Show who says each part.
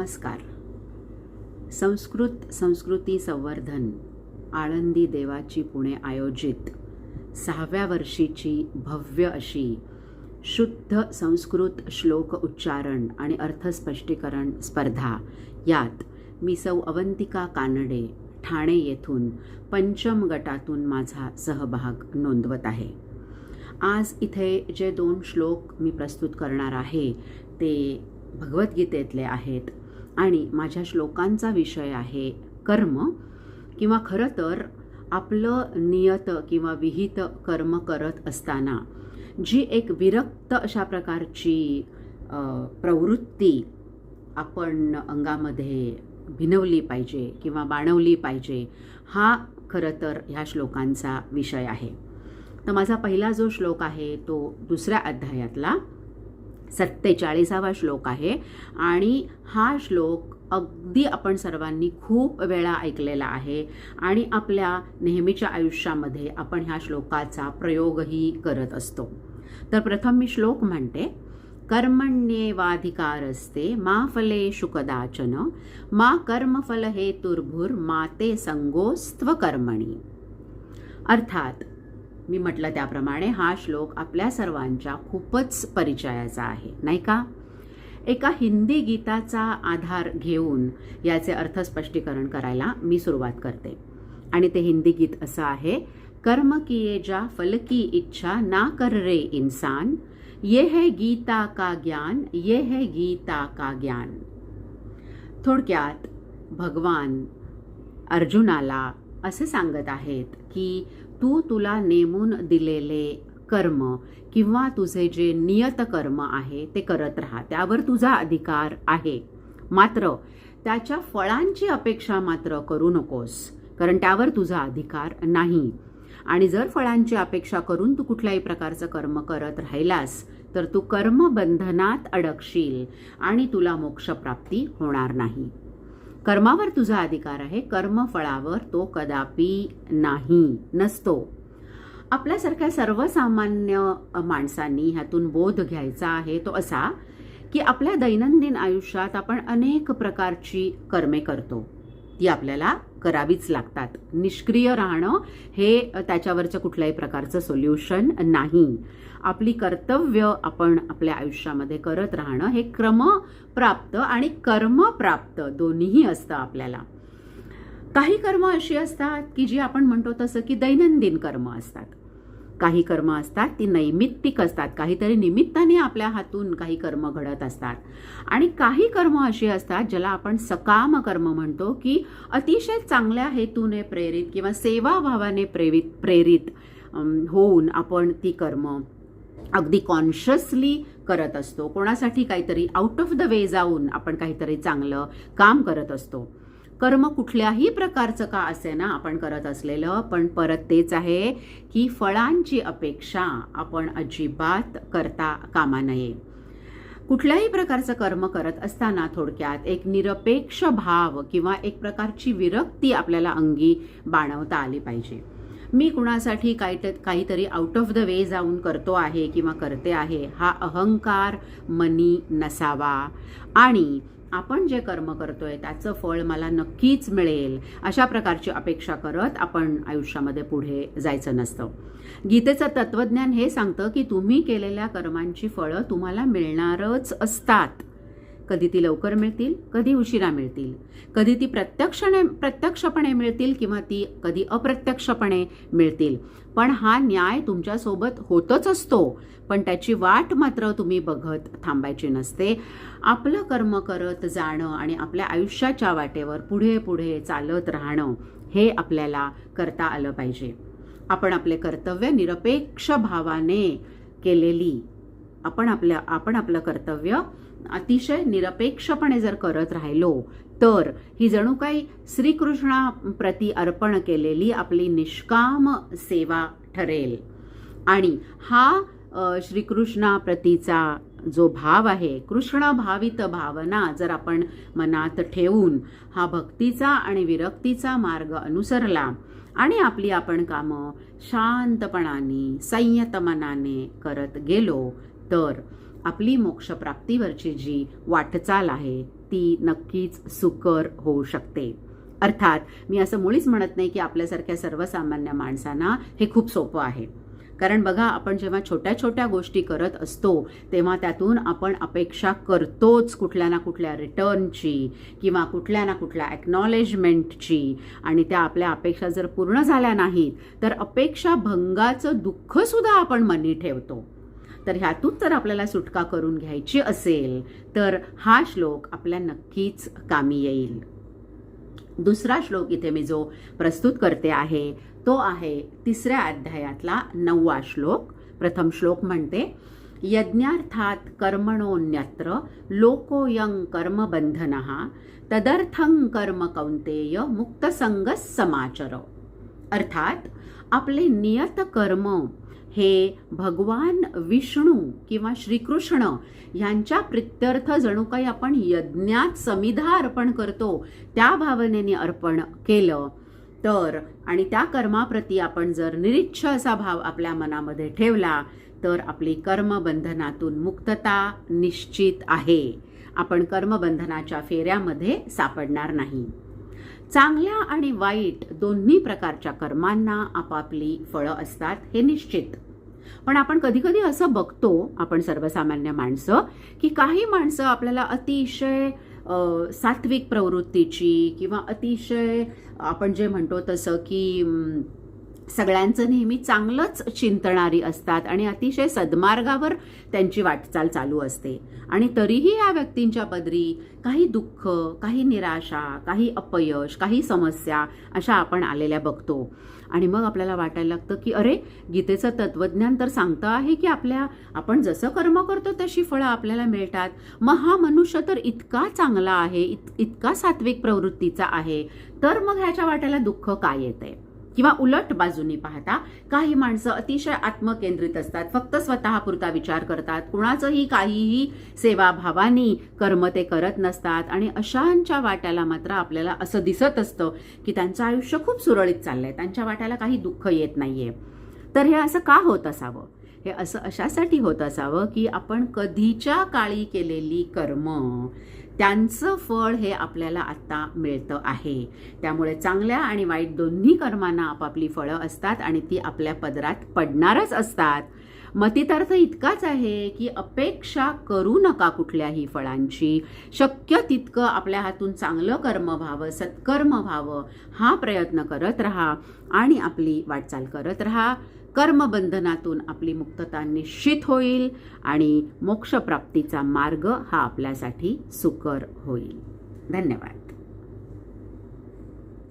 Speaker 1: नमस्कार. संस्कृत संस्कृती संवर्धन आळंदी देवाची पुणे आयोजित सहाव्या वर्षीची भव्य अशी शुद्ध संस्कृत श्लोक उच्चारण आणि अर्थस्पष्टीकरण स्पर्धा यात मी सौ अवंतिका कानडे ठाणे येथून पंचम गटातून माझा सहभाग नोंदवत आहे. आज इथे जे दोन श्लोक मी प्रस्तुत करणार आहे ते भगवद्गीतेतले आहेत. आणि माझ्या श्लोकांचा विषय आहे कर्म. किंवा खरं तर आपलं नियत किंवा विहित कर्म करत असताना जी एक विरक्त अशा प्रकारची प्रवृत्ती आपण अंगामध्ये भिनवली पाहिजे किंवा बाणवली पाहिजे हा खरं तर ह्या श्लोकांचा विषय आहे. तर माझा पहिला जो श्लोक आहे तो दुसऱ्या अध्यायातला. सत्तेचाळीसावा श्लोक आहे. आणि हा श्लोक अगदी आपण सर्वांनी खूप वेळा ऐकलेला आहे. आणि आपल्या नेहमीच्या आयुष्यामध्ये आपण ह्या श्लोकाचा प्रयोगही करत असतो. तर प्रथम मी श्लोक म्हणते. कर्मण्येवाधिकारस्ते मा फलेषु कदाचन मा कर्मफल हे तुर्भुर ते संगोस्त्व कर्मणी अर्थात मी म्हटलं त्याप्रमाणे हा श्लोक आपल्या सर्वांच्या खूपच परिचयाचा आहे नाही का? एका हिंदी गीताचा आधार घेऊन याचे अर्थ स्पष्टीकरण करायला मी सुरुवात करते. आणि ते हिंदी गीत असं आहे कर्म किए जा फल की इच्छा ना कर रे इन्सान ये है गीता का ज्ञान ये है गीता का ज्ञान. थोडक्यात भगवान अर्जुनाला असे सांगत आहेत की तू तुला नेमून दिलेले कर्म किंवा तुझे जे नियत कर्म आहे ते करत राहा. त्यावर तुझा अधिकार आहे. मात्र त्याच्या फळांची अपेक्षा मात्र करू नकोस कारण त्यावर तुझा अधिकार नाही. आणि जर फळांची अपेक्षा करून तू कुठल्याही प्रकारचं कर्म करत राहिलास तर तू कर्मबंधनात अडकशील आणि तुला मोक्षप्राप्ती होणार नाही. कर्मावर तुझा अधिकार आहे. कर्मफळावर तो कदापि नाही. नसतो. आपल्यासारख्या सर्वसामान्य माणसांनी ह्यातून बोध घ्यायचा आहे. तो असा की आपल्या दैनंदिन आयुष्यात आपण अनेक प्रकारची कर्मे करतो. ती आपल्याला करावीच लागतात. निष्क्रिय राहणं हे त्याच्यावरचं कुठल्याही प्रकारचं सोल्युशन नाही. आपली कर्तव्य आपण आपल्या आयुष्यामध्ये करत राहणं हे क्रमप्राप्त आणि कर्मप्राप्त दोन्हीही असतं आपल्याला. काही कर्म अशी असतात की जी आपण म्हणतो तसं की दैनंदिन कर्म असतात. काही कर्म असतात ती नैमित्तिक असतात. काहीतरी निमित्ताने आपल्या हातून काही कर्म घडत असतात. आणि काही कर्म अशी असतात ज्याला आपण सकाम कर्म म्हणतो की अतिशय चांगल्या हेतूने प्रेरित किंवा सेवाभावाने प्रेरित प्रेरित होऊन आपण ती कर्म अगदी कॉन्शियसली करत असतो. कोणासाठी काहीतरी आउट ऑफ द वे जाऊन आपण काहीतरी चांगलं काम करत असतो. कर्म कुठल्याही प्रकारचं का असे ना आपण करत असलेलं पण परत तेच आहे की फळांची अपेक्षा आपण अजिबात करता कामा नये. कुठल्याही प्रकारचं कर्म करत असताना थोडक्यात एक निरपेक्ष भाव किंवा एक प्रकारची विरक्ती आपल्याला अंगी बाणवता आली पाहिजे. मी कुणासाठी काही काहीतरी आउट ऑफ द वे जाऊन करतो आहे किंवा करते आहे हा अहंकार मनी नसावा. आणि आपण जे कर्म करतोय त्याचं फळ मला नक्कीच मिळेल अशा प्रकारची अपेक्षा करत आपण आयुष्यामध्ये पुढे जायचं नसतं. गीतेचं तत्वज्ञान हे सांगतं की तुम्ही केलेल्या कर्मांची फळं तुम्हाला मिळणारच असतात. कधी ती लवकर मिळतील कधी उशिरा मिळतील. कधी ती प्रत्यक्षने प्रत्यक्षपणे मिळतील किंवा ती कधी अप्रत्यक्षपणे मिळतील. पण हा न्याय तुमच्यासोबत होतच असतो. पण त्याची वाट मात्र तुम्ही बघत थांबायची नसते. आपलं कर्म करत जाणं आणि आपल्या आयुष्याच्या वाटेवर पुढे पुढे चालत राहणं हे आपल्याला करता आलं पाहिजे. आपण आपले कर्तव्य निरपेक्ष भावाने केलेली आपण आपल्या आपण आपलं कर्तव्य अतिशय निरपेक्षपणे जर करत राहिलो तर ही जणू काही श्रीकृष्णाप्रती अर्पण केलेली आपली निष्काम सेवा ठरेल. आणि हा श्रीकृष्णाप्रतीचा जो भाव आहे कृष्ण भावित भावना जर आपण मनात ठेवून हा भक्तीचा आणि विरक्तीचा मार्ग अनुसरला आणि आपली आपण कामं शांतपणाने संयत मनाने करत गेलो तर आपली मोक्षप्राप्तीवरची जी वाटचाल आहे ती नक्कीच सुकर होऊ शकते. अर्थात मी असं मुळीच म्हणत नाही की आपल्यासारख्या सर्वसामान्य माणसांना हे खूप सोपं आहे. कारण बघा आपण जेव्हा छोट्या छोट्या गोष्टी करत असतो तेव्हा त्यातून आपण अपेक्षा करतोच कुठल्या ना कुठल्या रिटर्नची किंवा कुठल्या ना कुठल्या ॲक्नॉलेजमेंटची आणि त्या आपल्या अपेक्षा जर पूर्ण झाल्या नाहीत तर अपेक्षा भंगाचं दुःखसुद्धा आपण मनी ठेवतो. तर ह्यातून जर आपल्याला सुटका करून घ्यायची असेल तर हा श्लोक आपल्या नक्कीच कामी येईल. दुसरा श्लोक इथे मी जो प्रस्तुत करते आहे तो आहे तिसऱ्या अध्यायातला नववा श्लोक. प्रथम श्लोक म्हणते यज्ञार्थात कर्मणोन्यत्र लोकोयं कर्मबंधन तदर्थं कर्म कौंतेय मुक्तसंग समाचर। अर्थात आपले नियत कर्म हे भगवान विष्णू किंवा श्रीकृष्ण यांच्या प्रित्यर्थ जणू काही आपण यज्ञात समिधा अर्पण करतो त्या भावनेने अर्पण केलं तर आणि त्या कर्माप्रती आपण जर निरीच्छ असा भाव आपल्या मनामध्ये ठेवला तर आपली कर्मबंधनातून मुक्तता निश्चित आहे. आपण कर्मबंधनाच्या फेऱ्यामध्ये सापडणार नाही. चांगल्या आणि वाईट दोन्ही प्रकारच्या कर्मांना आपापली फळं असतात हे निश्चित. पण आपण कधीकधी असं बघतो आपण सर्वसामान्य माणसं की काही माणसं आपल्याला अतिशय सात्विक प्रवृत्तीची किंवा अतिशय आपण जे म्हणतो तसं की सगळ्यांचं नेहमी चांगलंच चिंतणारी असतात आणि अतिशय सद्मार्गावर त्यांची वाटचाल चालू असते. आणि तरीही या व्यक्तींच्या पदरी काही दुःख काही निराशा काही अपयश काही समस्या अशा आपण आलेल्या बघतो. आणि मग आपल्याला वाटायला लागतं की अरे गीतेचं तत्वज्ञान तर सांगतं आहे की आपल्या आपण जसं कर्म करतो तशी फळं आपल्याला मिळतात. मग हा मनुष्य तर इतका चांगला आहे इत इतका सात्विक प्रवृत्तीचा आहे. तर मग ह्याच्या वाट्याला दुःख काय आहे किंवा उलट बाजूनी पाहता काही माणसं अतिशय आत्मकेंद्रित असतात फक्त स्वतःपुरता विचार करतात. कुणाचंही काहीही सेवाभावानी कर्म ते करत नसतात आणि अशांच्या वाट्याला मात्र आपल्याला असं दिसत असतं की त्यांचं आयुष्य खूप सुरळीत चाललंय. त्यांच्या वाट्याला काही दुःख येत नाहीये. तर हे असं का होत असावं? हे असं अशासाठी होत असावं की आपण कधीच्या काळी केलेली कर्म त्यांचं फळ हे आपल्याला आत्ता मिळतं आहे. त्यामुळे चांगल्या आणि वाईट दोन्ही कर्मांना आपापली फळं असतात आणि ती आपल्या पदरात पडणारच असतात. मतितार्थ इतकाच आहे की अपेक्षा करू नका कुठल्याही फळांची. शक्य तितकं आपल्या हातून चांगलं कर्म व्हावं सत्कर्म व्हावं हा प्रयत्न करत राहा आणि आपली वाटचाल करत राहा. कर्मबंधनातून आपली मुक्तता निश्चित होईल आणि मोक्षप्राप्तीचा मार्ग हा आपल्यासाठी सुकर होईल. धन्यवाद.